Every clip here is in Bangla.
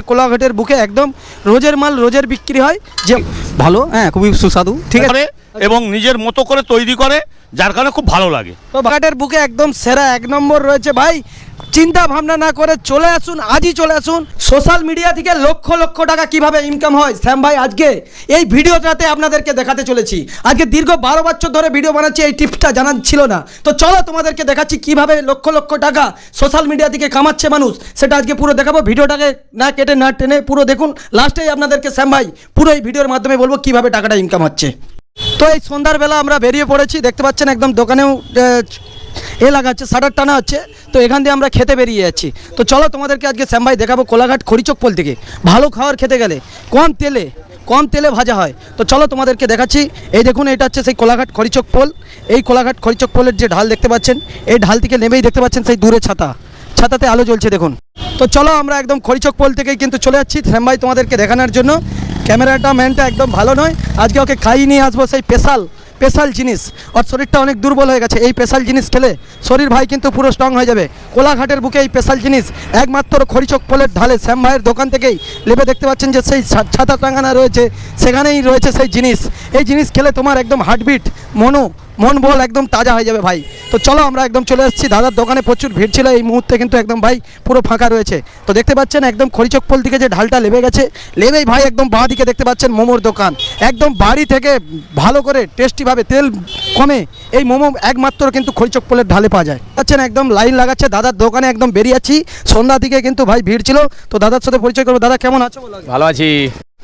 কোলাঘাটের বুকে একদম রোজের মাল রোজের বিক্রি হয় যে ভালো হ্যাঁ খুবই সুস্বাদু ঠিক আছে? এবং নিজের মতো করে তৈরি করে যার কারণে খুব ভালো লাগে। তো ঘাটের বুকে একদম সেরা এক নম্বর রয়েছে ভাই চিন্তা ভাবনা না করে চলে আসুন, আজই চলে আসুন। সোশ্যাল মিডিয়া থেকে লক্ষ লক্ষ টাকা কীভাবে ইনকাম হয়? শ্যাম ভাই, আজকে এই ভিডিওটাতে আপনাদেরকে দেখাতে চলেছি। আজকে দীর্ঘ বারো বছর ধরে ভিডিও বানাচ্ছি, এই টিপসটা জানা ছিল না। তো চলো তোমাদেরকে দেখাচ্ছি কীভাবে লক্ষ লক্ষ টাকা সোশ্যাল মিডিয়া থেকে কামাচ্ছে মানুষ। সেটা আজকে পুরো দেখাবো। ভিডিওটাকে না কেটে, না টেনে পুরো দেখুন। লাস্টেই আপনাদেরকে শ্যাম ভাই, পুরো এই ভিডিওর মাধ্যমে বলব কীভাবে টাকাটা ইনকাম হচ্ছে। তো এই সন্ধ্যার বেলা আমরা বেরিয়ে পড়েছি। দেখতে পাচ্ছেন একদম দোকানেও এ লাগাচ্ছে শাটার টানা হচ্ছে, তো এখান দিয়ে আমরা খেতে বেরিয়ে যাচ্ছি। তো চলো তোমাদেরকে আজকে শ্যাম ভাই দেখাবো কোলাঘাট খড়িচক পোল থেকে। ভালো খাবার খেতে গেলে কম তেলে কম তেলে ভাজা হয়। তো চলো তোমাদেরকে দেখাচ্ছি। এই দেখুন, এটা হচ্ছে সেই কোলাঘাট খড়িচক পোল। এই কোলাঘাট খড়িচক পোলের যে ঢাল দেখতে পাচ্ছেন, এই ঢাল থেকে নেমেই দেখতে পাচ্ছেন সেই দূরে ছাতা। ছাতাতে আলো জ্বলছে, দেখুন। তো চলো আমরা একদম খড়িচক পোল থেকেই কিন্তু চলে যাচ্ছি শ্যাম ভাই তোমাদেরকে দেখানোর জন্য। ক্যামেরাটা, ম্যানটা একদম ভালো নয়। আজকে ওকে খাইয়ে নিয়ে আসব সেই স্পেশাল স্পেশাল জিনিস। ওর শরীরটা অনেক দুর্বল হয়ে গেছে। এই স্পেশাল জিনিস খেলে শরীর ভাই কিন্তু পুরো স্ট্রং হয়ে যাবে। কোলাঘাটের বুকে এই স্পেশাল জিনিস। একমাত্র খড়িচক পোলের ঢালে শ্যাম ভাইয়ের দোকান থেকেই লেপে দেখতে পাচ্ছেন যে সেই ছাতা টাঙানা রয়েছে, সেখানেই রয়েছে সেই জিনিস। এই জিনিস খেলে তোমার একদম হার্টবিট মনো মন বল একদম তাজা হয়ে যাবে ভাই। তো চলো আমরা একদম চলে আসছি। দাদার দোকানে প্রচুর ভিড় ছিল এই মুহূর্তে কিন্তু একদম ভাই পুরো ফাঁকা রয়েছে। তো দেখতে পাচ্ছেন একদম খড়িচক পোল দিকে যে ঢালটা লেবে গেছে, লেবেই ভাই একদম বাঁ দিকে দেখতে পাচ্ছেন মোমোর দোকান। একদম বাড়ি থেকে ভালো করে টেস্টিভাবে তেল কমে এই মোমো একমাত্র কিন্তু খড়িচক পোলের ঢালে পাওয়া যায়। পাচ্ছেন একদম লাইন লাগাচ্ছে, দাদার দোকানে একদম বেরিয়ে আছি। সন্ধ্যা দিকে কিন্তু ভাই ভিড় ছিল। তো দাদার সাথে পরিচয় করব। দাদা, কেমন আছো ভালো আছি।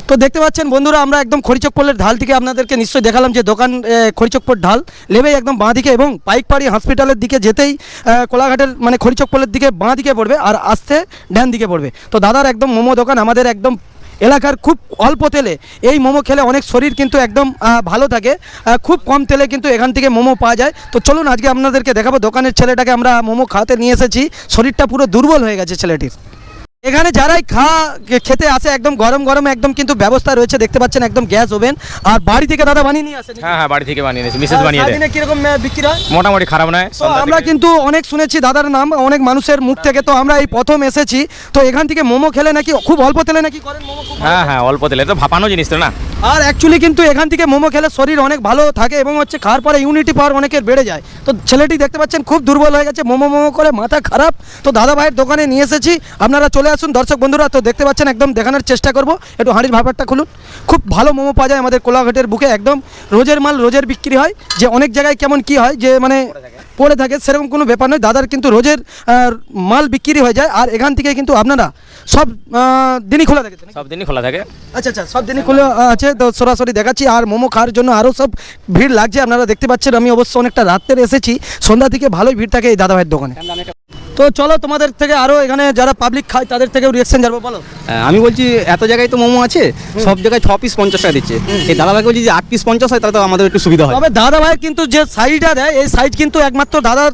তো দেখতে পাচ্ছেন বন্ধুরা, আমরা একদম খড়িচকপোলের ঢাল থেকে আপনাদেরকে নিশ্চয়ই দেখালাম যে দোকান খড়িচকপোর ঢাল লেবেই একদম বাঁ দিকে এবং পাইকপাড়ি হসপিটালের দিকে যেতেই কোলাঘাটের মানে খড়িচকপোলের দিকে বাঁ দিকে পড়বে আর আসতে ডান দিকে পড়বে। তো দাদার একদম মোমো দোকান আমাদের একদম এলাকার খুব অল্প তেলে, এই মোমো খেলে অনেক শরীর কিন্তু একদম ভালো থাকে খুব কম তেলে কিন্তু এখান থেকে মোমো পাওয়া যায়। তো চলুন আজকে আপনাদেরকে দেখাবো, দোকানের ছেলেটাকে আমরা মোমো খাওয়াতে নিয়ে এসেছি, শরীরটা পুরো দুর্বল হয়ে গেছে ছেলেটির। এখানে যারাই খা খেতে আসে একদম গরম গরম একদম কিন্তু ব্যবস্থা রয়েছে দেখতে পাচ্ছেন একদম গ্যাস ওভেন। আর বাড়ি থেকে দাদা বানিয়ে নিয়ে আসেন হ্যাঁ হ্যাঁ বাড়ি থেকে বানিয়ে নিয়েছি মিসেস বানিয়ে দেয়। কীরকম বিক্রি হয়? মোটামুটি খারাপ নয় আমরা কিন্তু অনেক শুনেছি দাদার নাম অনেক মানুষের মুখ থেকে তো আমরা এই প্রথম এসেছি। তো এখান থেকে মোমো খেলে নাকি খুব অল্প তেলে নাকি করেন মোমো খুব হ্যাঁ হ্যাঁ অল্প তেলে তো ভাপানো জিনিস তো না। আর অ্যাকচুয়ালি কিন্তু এখান থেকে মোমো খেলে শরীর অনেক ভালো থাকে এবং হচ্ছে খাওয়ার পরে ইউনিটি পাওয়ার অনেকের বেড়ে যায়। তো ছেলেটি দেখতে পাচ্ছেন খুব দুর্বল হয়ে গেছে মোমো মোমো করে মাথা খারাপ। তো দাদা ভাইয়ের দোকানে নিয়ে এসেছি আপনারা চলে আসুন দর্শক বন্ধুরা তো দেখতে পাচ্ছেন একদম দেখানোর চেষ্টা করব। একটু হাঁড়ির ভাপারটা খুলুন। খুব ভালো মোমো পাওয়া যায় আমাদের কোলাঘাটের বুকে একদম রোজের মাল রোজের বিক্রি হয়। যে অনেক জায়গায় কেমন কি হয় যে মানে পড়ে থাকে সেরকম কোনো ব্যাপার নয়। দাদার কিন্তু রোজের মাল বিক্রি হয়ে যায়। আর এখান থেকে কিন্তু আপনারা সব দিনই খোলা থাকে সব দিনই খোলা থাকে। আচ্ছা আচ্ছা সব দিনই খুলে আছে। তো সরাসরি দেখাচ্ছি। আর মোমো খাওয়ার জন্য আরও সব ভিড় লাগছে। আপনারা দেখতে পাচ্ছেন আমি অবশ্য অনেকটা রাত্রে এসেছি। সন্ধ্যা থেকে ভালোই ভিড় থাকে এই দাদা ভাইয়ের দোকানে তো চলো তোমাদের থেকে আরও এখানে যারা পাবলিক খায় তাদের থেকেও রিয়াকশন জানব বলো। হ্যাঁ, আমি বলছি এত জায়গায় তো মোমো আছে সব জায়গায় ছ পিস পঞ্চাশ টাকা দিচ্ছে। এই দাদা ভাই বলছি যে আট পিস পঞ্চাশ হয় তাহলে তো আমাদের একটু সুবিধা হয়। তবে দাদা ভাই কিন্তু যে সাইজটা দেয় এই সাইজ কিন্তু একমাত্র দাদার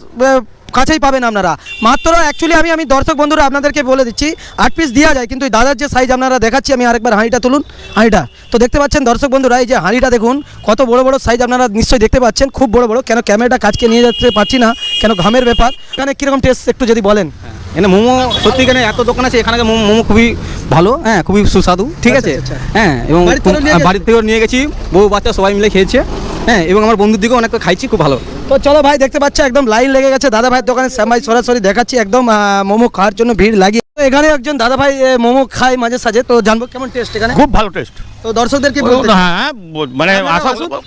কাছেই পাবেন আপনারা। মাত্র অ্যাকচুয়ালি আমি আমি দর্শক বন্ধুরা আপনাদেরকে বলে দিচ্ছি আট পিস দেওয়া যায় কিন্তু দাদার যে সাইজ আপনারা দেখাচ্ছি আমি আরেকবার হাঁড়িটা তুলুন হাঁড়িটা। তো দেখতে পাচ্ছেন দর্শক বন্ধুরা এই যে হাঁড়িটা দেখুন কত বড় বড় সাইজ আপনারা নিশ্চয়ই দেখতে পাচ্ছেন খুব বড় বড় কেন ক্যামেরাটা কাজকে নিয়ে যেতে পারছি না কেন ঘামের ব্যাপার। এখানে কীরকম টেস্ট একটু যদি বলেন। এখানে মোমো সত্যি এখানে এত দোকান আছে এখানে মোমো খুবই ভালো হ্যাঁ খুবই সুস্বাদু ঠিক আছে? আচ্ছা, আচ্ছা। হ্যাঁ এবং হ্যাঁ? বাড়ির থেকেও নিয়ে গেছি বউ বাচ্চা সবাই মিলে খেয়েছে। হ্যাঁ এবং আমার বন্ধুর দিকেও অনেকটা খাইছি খুব ভালো। তো চলো ভাই দেখতে পাচ্ছ একদম লাইন লেগে গেছে দাদা ভাইয়ের দোকানে শ্যাম ভাই সরাসরি দেখাচ্ছি একদম মোমো খাওয়ার জন্য ভিড় লাগিয়ে। তো এখানে একজন দাদা ভাই মোমো খায় মাঝে সাঝে তো জানব কেমন টেস্ট এখানে? খুব ভালো টেস্ট তো দর্শকদেরকে বলব হ্যাঁ মানে।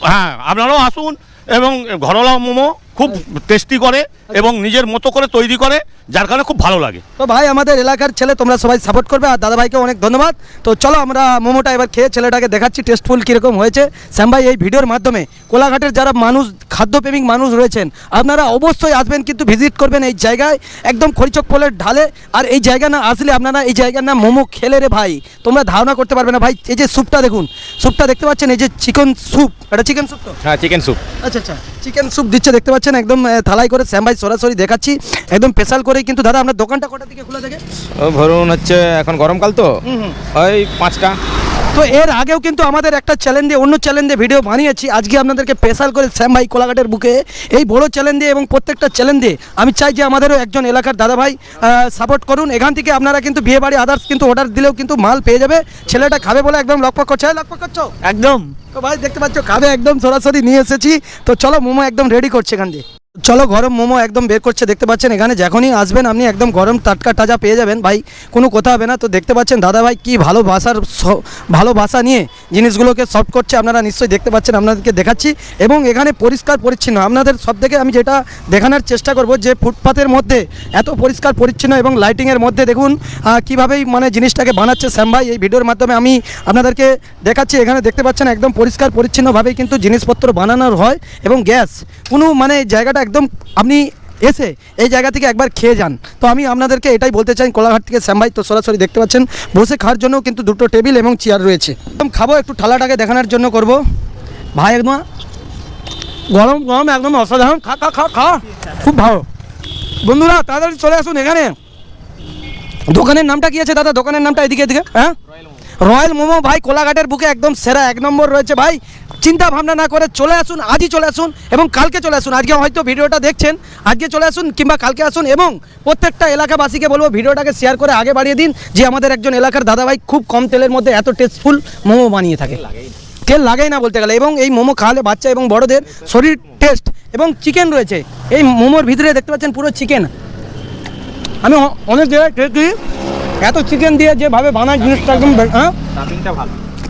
হ্যাঁ আপনারাও আসুন এবং ঘরোয়া মোমো খুব টেস্টি করে এবং নিজের মতো করে তৈরি করে যার কারণে খুব ভালো লাগে। তো ভাই আমাদের এলাকার ছেলে তোমরা সবাই সাপোর্ট করবে আর দাদা ভাইকে অনেক ধন্যবাদ। তো চলো আমরা মোমোটা এবার খেয়ে ছেলেটাকে দেখাচ্ছি টেস্টফুল কীরকম হয়েছে। শ্যাম ভাই এই ভিডিওর মাধ্যমে কোলাঘাটের যারা মানুষ খাদ্যপ্রেমিক মানুষ রয়েছেন আপনারা অবশ্যই আসবেন কিন্তু ভিজিট করবেন এই জায়গায় একদম খরিচক পোলের ঢালে। আর এই জায়গা না আসলে আপনারা এই জায়গার নাম মোমো খেলে রে ভাই তোমরা ধারণা করতে পারবে না। ভাই এই যে স্যুপটা দেখুন স্যুপটা দেখতে পাচ্ছেন এই যে চিকেন স্যুপ এটা চিকেন স্যুপ তো? হ্যাঁ চিকেন স্যুপ আচ্ছা আচ্ছা চিকেন স্যুপ দিচ্ছে দেখতে পাচ্ছেন? একদম থালাই করে শ্যাম ভাই সরাসরি দেখাচ্ছি। একদম স্পেশাল করেই কিন্তু দাদা আপনার দোকানটা কটার দিকে খোলা থাকে? ও ধরুন হচ্ছে এখন গরমকাল তো। ওই পাঁচটা। তো এর আগেও কিন্তু আমাদের একটা চ্যালেঞ্জ দিয়ে অন্য চ্যালেঞ্জ দিয়ে ভিডিও বানিয়েছি। আজকে আপনাদেরকে স্পেশাল করে শ্যাম ভাই কোলাঘাটের বুকে এই বড় চ্যালেঞ্জ দিয়ে এবং প্রত্যেকটা চ্যালেঞ্জ দিয়ে আমি চাই যে আমাদেরও একজন এলাকার দাদা ভাই সাপোর্ট করুন। এখান থেকে আপনারা কিন্তু বিয়ে বাড়ি আদার্স কিন্তু অর্ডার দিলেও কিন্তু মাল পেয়ে যাবে। ছেলেটা খাবে বলে একদম লকপক করছে। হ্যাঁ, লকপক করছ? একদম। তো ভাই, দেখতে পাচ্ছ কাবে একদম সরাসরি নিয়ে এসেছি। তো চলো, মোমো একদম রেডি করছে এখান দিয়ে। চলো গরম মোমো একদম বের করছে, দেখতে পাচ্ছেন এখানে যখনই আসবেন, আপনি একদম গরম টাটকা তাজা পেয়ে যাবেন। ভাই, কোনো কথা হবে না। তো দেখতে পাচ্ছেন, দাদা ভাই, কী ভালোবাসার স- ভালোবাসা নিয়ে জিনিসগুলোকে সফট করছে। আপনারা নিশ্চয়ই দেখতে পাচ্ছেন, আপনাদেরকে দেখাচ্ছি। এবং এখানে পরিষ্কার পরিচ্ছন্ন। আপনাদের সব থেকে আমি যেটা দেখানোর চেষ্টা করব, যে ফুটপাতের মধ্যে এত পরিষ্কার পরিচ্ছন্ন এবং লাইটিংয়ের মধ্যে দেখুন কীভাবেই মানে জিনিসটাকে বানাচ্ছে শ্যাম ভাই। এই ভিডিওর মাধ্যমে আমি আপনাদেরকে দেখাচ্ছি, এখানে দেখতে পাচ্ছেন একদম পরিষ্কার পরিচ্ছন্নভাবেই কিন্তু জিনিসপত্র বানানোর হয়। এবং গ্যাস, কোনো মানে জায়গাটা একদম আপনি এসে এই জায়গা থেকে একবার খেয়ে যান। তো আমি আপনাদেরকে এটাই বলতে চাই, কোলাঘাট থেকে শ্যামভাই তো সরাসরি দেখতে পাচ্ছেন। বসে খাওয়ার জন্য কিন্তু দুটো টেবিল এবং চেয়ার রয়েছে। একদম খাব, একটু ঠালাটাকে দেখানোর জন্য করব। ভাই, একদম গরম গরম, একদম অসাধারণ। খা খা খা খা। খুব ভালো। বন্ধুরা, তাড়াতাড়ি চলে আসুন এখানে। দোকানের নামটা কি আছে দাদা? দোকানের নামটা এদিকে এদিকে হ্যাঁ? রয়্যাল মোমো, ভাই, কোলাঘাটের বুকে একদম সেরা এক নম্বর রয়েছে, ভাই। চিন্তা ভাবনা না করে চলে আসুন, আজই চলে আসুন এবং কালকে চলে আসুন। আজকে হয়তো ভিডিওটা দেখছেন, আজকে চলে আসুন কিংবা কালকে আসুন এবং প্রত্যেকটা এলাকাবাসীকে বলব, ভিডিওটাকে শেয়ার করে আগে বাড়িয়ে দিন, যে আমাদের একজন এলাকার দাদাভাই খুব কম তেলের মধ্যে এত টেস্টফুল মোমো বানিয়ে থাকে। তেল লাগাই না বলতে গেলে এবং এই মোমো খাওয়ালে বাচ্চা এবং বড়দের শরীর টেস্ট এবং চিকেন রয়েছে। এই মোমোর ভিতরে দেখতে পাচ্ছেন পুরো চিকেন আমি অনেক জায়গায় খেয়েছি এত চিকেন দিয়ে যেভাবে বানায় জিনিসটা একদম হ্যাঁ?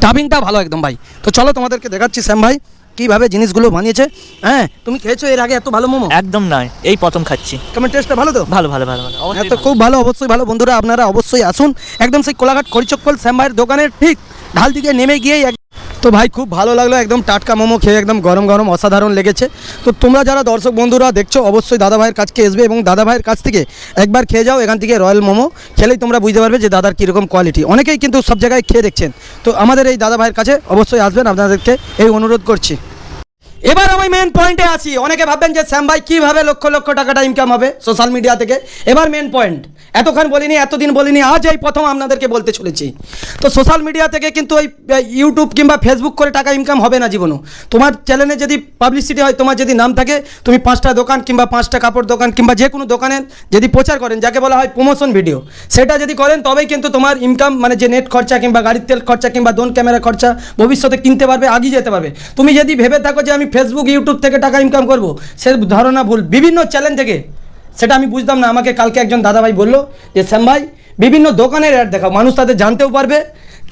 টাবিংটা ভালো। একদম ভাই। তো চলো তোমাদেরকে দেখাচ্ছি শ্যাম ভাই কীভাবে জিনিসগুলো বানিয়েছে। হ্যাঁ তুমি খেয়েছো এর আগে এত ভালো মোমো? একদম নয় এই প্রথম খাচ্ছি। কেমন টেস্টটা ভালো তো? ভালো ভালো ভালো ভালো অবশ্যই তো ভালো। খুব ভালো অবশ্যই ভালো। বন্ধুরা আপনারা অবশ্যই আসুন। একদম সেই কোলাঘাট খরিচক্কল শ্যাম ভাইয়ের দোকানের ঠিক ঢাল দিকে নেমে গিয়েই তো ভাই, খুব ভালো লাগল, একদম টাটকা মোমো খেয়ে একদম গরম গরম অসাধারণ লেগেছে। তো তোমরা যারা দর্শক বন্ধুরা দেখছ, অবশ্যই দাদা ভাইয়ের কাছকে আসবে এবং দাদা ভাইয়ের কাছ থেকে একবার খেয়ে যাও এখান থেকে রয়্যাল মোমো। খেলেই তোমরা বুঝতে পারবে যে দাদার কীরকম কোয়ালিটি অনেকেই কিন্তু সব জায়গায় খেয়ে দেখছেন। তো আমাদের এই দাদা ভাইয়ের কাছে অবশ্যই আসবেন, আপনাদেরকে এই অনুরোধ করছি। এবার আমি মেন পয়েন্টে আছি। অনেকে ভাববেন যে, শ্যাম ভাই, কীভাবে লক্ষ লক্ষ টাকাটা ইনকাম হবে সোশ্যাল মিডিয়া থেকে? এবার মেন পয়েন্ট এতক্ষণ বলিনি, এতদিন বলিনি, আজ এই প্রথম আপনাদেরকে বলতে চলেছি। তো সোশ্যাল মিডিয়া থেকে কিন্তু ওই ইউটিউব কিংবা ফেসবুক করে টাকা ইনকাম হবে না জীবনও। তোমার চ্যানেলে যদি পাবলিসিটি হয়, তোমার যদি নাম থাকে, তুমি পাঁচটা দোকান কিংবা পাঁচটা কাপড় দোকান কিংবা যে কোনো দোকানে যদি প্রচার করেন, যাকে বলা হয় প্রমোশন ভিডিও সেটা যদি করেন, তবেই কিন্তু তোমার ইনকাম মানে যে নেট খরচা কিংবা গাড়ির তেল খরচা কিংবা দোন ক্যামেরা খরচা ভবিষ্যতে কিনতে পারবে, আগিয়ে যেতে পারবে। তুমি যদি ভেবে থাকো যে, আমি ফেসবুক ইউটিউব থেকে টাকা ইনকাম করব, সে ধারণা ভুল। বিভিন্ন চ্যানেল থেকে। সেটা আমি বুঝতাম না। আমাকে কালকে একজন দাদাভাই বলল যে, শ্যাম ভাই, বিভিন্ন দোকানের অ্যাড দেখাও। মানুষ তাদের জানতেও পারবে,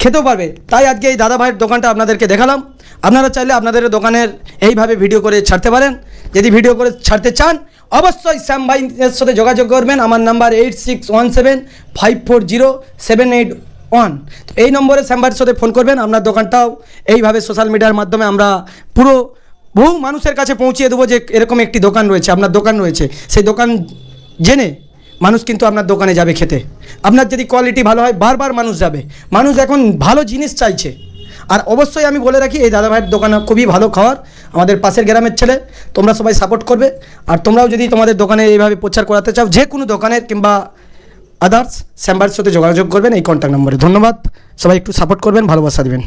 খেতেও পারবে। তাই আজকে এই দাদা ভাইয়ের দোকানটা আপনাদেরকে দেখালাম। আপনারা চাইলে আপনাদের দোকানের এইভাবে ভিডিও করে ছাড়তে পারেন। যদি ভিডিও করে ছাড়তে চান, অবশ্যই শ্যাম ভাইয়ের সাথে যোগাযোগ করবেন। আমার number eight six one seven five four zero seven eight one এই নম্বরে শ্যাম ভাইয়ের সাথে ফোন করবেন। আপনার দোকানটাও এইভাবে সোশ্যাল মিডিয়ার মাধ্যমে আমরা পুরো বহু মানুষের কাছে পৌঁছিয়ে দেবো যে এরকম একটি দোকান রয়েছে, আপনার দোকান রয়েছে। সেই দোকান জেনে মানুষ কিন্তু আপনার দোকানে যাবে খেতে। আপনার যদি কোয়ালিটি ভালো হয়, বারবার মানুষ যাবে। মানুষ এখন ভালো জিনিস চাইছে। আর অবশ্যই আমি বলে রাখি, এই দাদাভাইয়ের দোকান খুবই ভালো খাওয়ার। আমাদের পাশের গ্রামের ছেলে, তোমরা সবাই সাপোর্ট করবে। আর তোমরাও যদি তোমাদের দোকানে এইভাবে প্রচার করাতে চাও, যে কোনো দোকানের কিংবা আদার্স স্যাম্বারের সাথে যোগাযোগ করবেন এই কন্ট্যাক্ট নম্বরে ধন্যবাদ। সবাই একটু সাপোর্ট করবেন, ভালোবাসা দেবেন।